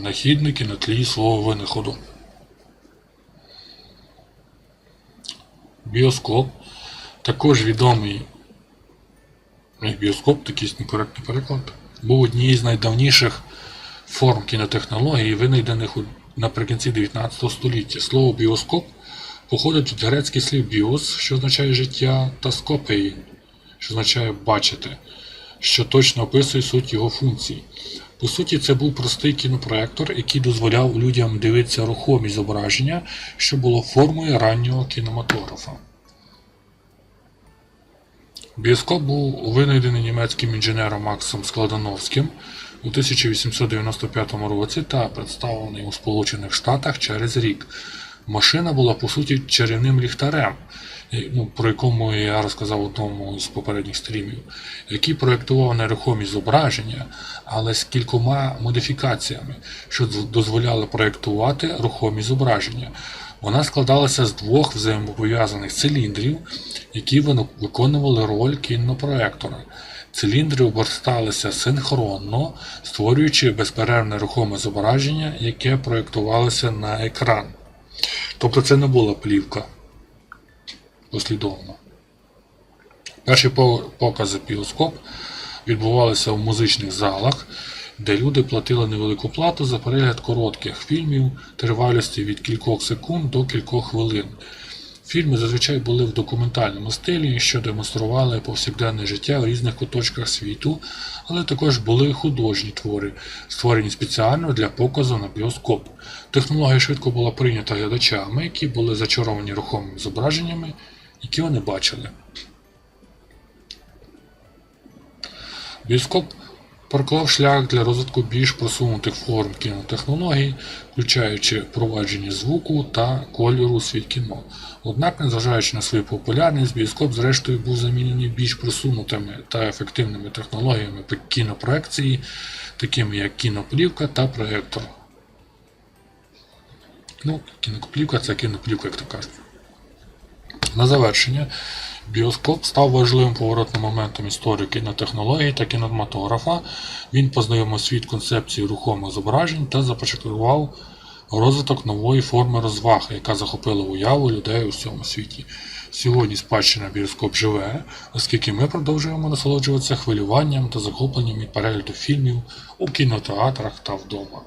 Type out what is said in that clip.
винахідники на тлі свого винаходу. Біоскоп також відомий як біоскоп, такий некоректний переклад, був однією з найдавніших форм кінотехнологій, винайдених наприкінці 19 століття. Слово біоскоп походить від грецьких слів біос, що означає життя, та скопеї, що означає бачити, що точно описує суть його функцій. По суті, це був простий кінопроектор, який дозволяв людям дивитися рухомі зображення, що було формою раннього кінематографа. Біоскоп був винайдений німецьким інженером Максом Складановським у 1895 році та представлений у Сполучених Штатах через рік. Машина була по суті чарівним ліхтарем, ну, про якому я розказав в одному з попередніх стрімів, який проєктував нерухомі зображення, але з кількома модифікаціями, що дозволяли проєктувати рухомі зображення. Вона складалася з двох взаємопов'язаних циліндрів, які виконували роль кінопроектора. Циліндри оберталися синхронно, створюючи безперервне рухоме зображення, яке проєктувалося на екран. Тобто це не була плівка послідовно. Перші покази піоскоп відбувалися в музичних залах, де люди платили невелику плату за перегляд коротких фільмів тривалістю від кількох секунд до кількох хвилин. Фільми зазвичай були в документальному стилі, що демонстрували повсякденне життя в різних куточках світу, але також були художні твори, створені спеціально для показу на біоскоп. Технологія швидко була прийнята глядачами, які були зачаровані рухомими зображеннями, які вони бачили. Біоскоп проклав шлях для розвитку більш просунутих форм кінотехнологій, включаючи впровадження звуку та кольору світ кіно. Однак, незважаючи на свою популярність, біоскоп зрештою був замінений більш просунутими та ефективними технологіями кінопроекції, такими як кіноплівка та проектор. Ну, кіноплівка це кіноплівка, як то кажуть. На завершення, біоскоп став важливим поворотним моментом історії кінотехнологій та кінематографа. Він познайомив світ концепції рухомих зображень та започаткував розвиток нової форми розваг, яка захопила уяву людей у всьому світі. Сьогодні спадщина біоскоп живе, оскільки ми продовжуємо насолоджуватися хвилюванням та захопленням від перегляду фільмів у кінотеатрах та вдома.